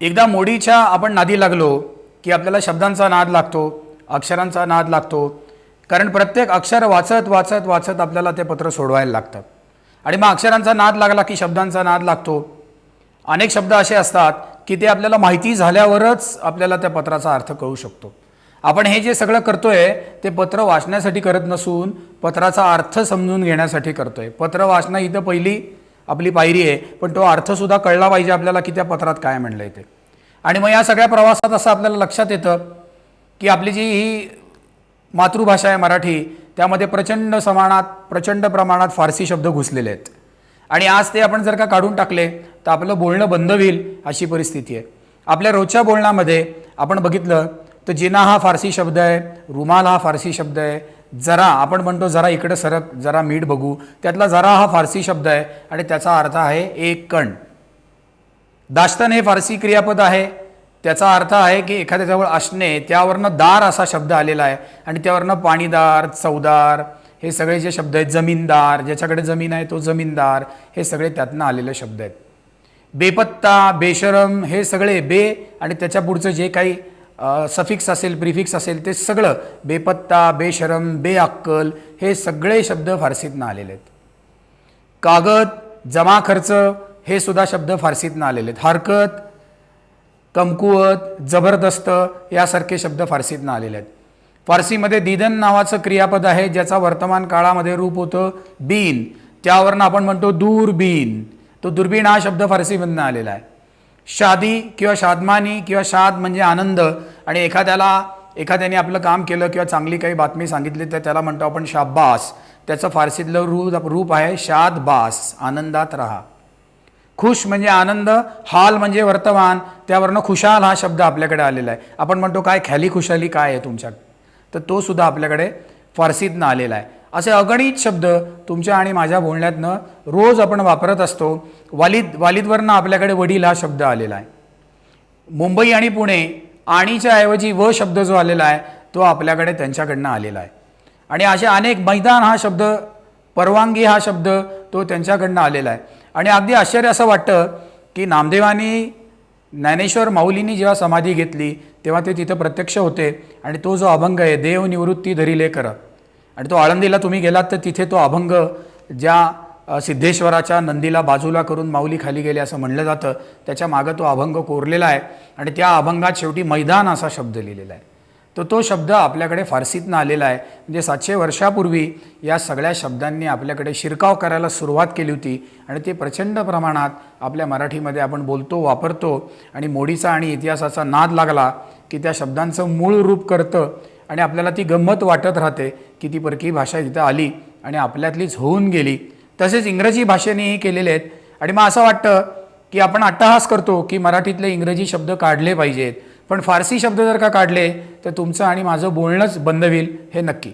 एकदा मोडीच्या आपण नादी लागलो की आपल्याला शब्दांचा नाद लागतो अक्षरांचा नाद लागतो. कारण प्रत्येक अक्षर वाचत वाचत वाचत आपल्याला ते पत्र सोडवायला लागतं आणि मग अक्षरांचा नाद लागला की शब्दांचा नाद लागतो. अनेक शब्द असे असतात की ते आपल्याला माहिती झाल्यावरच आपल्याला त्या पत्राचा अर्थ कळू शकतो. आपण हे जे सगळं करतोय ते पत्र वाचण्यासाठी करत नसून पत्राचा अर्थ समजून घेण्यासाठी करतोय. पत्र वाचणं इथं पहिली आपली पायरी आहे पण तो अर्थसुद्धा कळला पाहिजे आपल्याला की त्या पत्रात काय म्हणलं आहे ते. आणि मग या सगळ्या प्रवासात असं आपल्याला लक्षात येतं की आपली जी ही मातृभाषा आहे मराठी त्यामध्ये प्रचंड समाणात प्रचंड प्रमाणात फारसी शब्द घुसलेले आहेत. आणि आज ते आपण जर का काढून टाकले तर आपलं बोलणं बंद होईल अशी परिस्थिती आहे. आपल्या रोजच्या बोलण्यामध्ये आपण बघितलं तर जिना हा फारसी शब्द आहे रुमाल हा फारसी शब्द आहे जरा आपण म्हणतो जरा इकडं सरक जरा मीठ बघू. त्यातला जरा हा फारसी शब्द आहे आणि त्याचा अर्थ आहे एक कण. दाश्तन हे फारसी क्रियापद आहे. त्याचा अर्थ आहे की एखाद्याजवळ असणे त्यावरनं दार असा शब्द आलेला आहे आणि त्यावरनं पाणीदार चौदार हे सगळे जे शब्द आहेत जमीनदार ज्याच्याकडे जमीन आहे तो जमीनदार हे सगळे त्यातनं आलेले शब्द आहेत. बेपत्ता बेशरम हे सगळे बे आणि त्याच्या पुढचं जे काही सफिक्स असेल प्रिफिक्स असेल ते सगळं बेपत्ता बेशरम बेअक्कल हे सगळे शब्द फारसीतनं आलेले आहेत. कागद जमा खर्च हे सुद्धा शब्द फारसीतनं आलेले आहेत. हरकत कमकुवत जबरदस्त यासारखे शब्द फारसीतनं आलेले आहेत. फारसीमध्ये दिदन नावाचं क्रियापद आहे ज्याचा वर्तमान काळामध्ये रूप होतं बीन. त्यावरनं आपण म्हणतो दूरबीन. तो दुर्बीण हा शब्द फारसीमधनं आलेला आहे. शादी किंवा शादमानी किंवा शाद म्हणजे आनंद. आणि एखाद्याला एखाद्याने आपलं काम केलं किंवा चांगली काही बातमी सांगितली तर त्याला म्हणतो आपण शाब्बास त्याचं फारसीतलं रूप रूप आहे शाद बास आनंदात राहा. खुश म्हणजे आनंद हाल म्हणजे वर्तमान. त्यावरनं खुशाल हा शब्द आपल्याकडे आलेला आहे. आपण म्हणतो काय ख्याली खुशाली काय आहे तुमच्या तर तो सुद्धा आपल्याकडे फारसीतनं आलेला आहे. असे अगणित शब्द तुमच्या आणि माझ्या बोलण्यातनं रोज आपण वापरत असतो. वालिद वालिदवरनं आपल्याकडे वडील हा शब्द आलेला आहे. मुंबई आणि पुणे आणीच्या ऐवजी व शब्द जो आलेला आहे तो आपल्याकडे त्यांच्याकडनं आलेला आहे. आणि असे अनेक मैदान हा शब्द परवानगी हा शब्द तो त्यांच्याकडनं आलेला आहे. आणि अगदी आश्चर्य असं वाटतं की नामदेवानी ज्ञानेश्वर माऊलींनी जेव्हा समाधी घेतली तेव्हा ते तिथं प्रत्यक्ष होते. आणि तो जो अभंग आहे देव निवृत्ती धरिले करत आणि तो आळंदीला तुम्ही गेलात तर तिथे तो अभंग ज्या सिद्धेश्वराच्या नंदीला बाजूला करून माऊली खाली गेले असं म्हणलं जातं त्याच्या मागं तो अभंग कोरलेला आहे आणि त्या अभंगात शेवटी मैदान असा शब्द लिहिलेला आहे. तर तो शब्द आपल्याकडे फारसीतनं आलेला आहे. म्हणजे सातशे वर्षापूर्वी या सगळ्या शब्दांनी आपल्याकडे शिरकाव करायला सुरुवात केली होती आणि ते प्रचंड प्रमाणात आपल्या मराठीमध्ये आपण बोलतो वापरतो आणि मोडीचा आणि इतिहासाचा नाद लागला की त्या शब्दांचं मूळ रूप करतं आणि आपल्याला ती गंमत वाटत राहते की ती परकी भाषा इथं आली आणि आपल्यातलीच होऊन गेली. तसेच इंग्रजी भाषेनेही केलेले आहेत. आणि मग असं वाटतं की आपण अट्टहास करतो की मराठीतले इंग्रजी शब्द काढले पाहिजेत. पण फारसी शब्द जर का काढले तर तुमचं आणि माझं बोलणंच बंद होईल हे नक्की.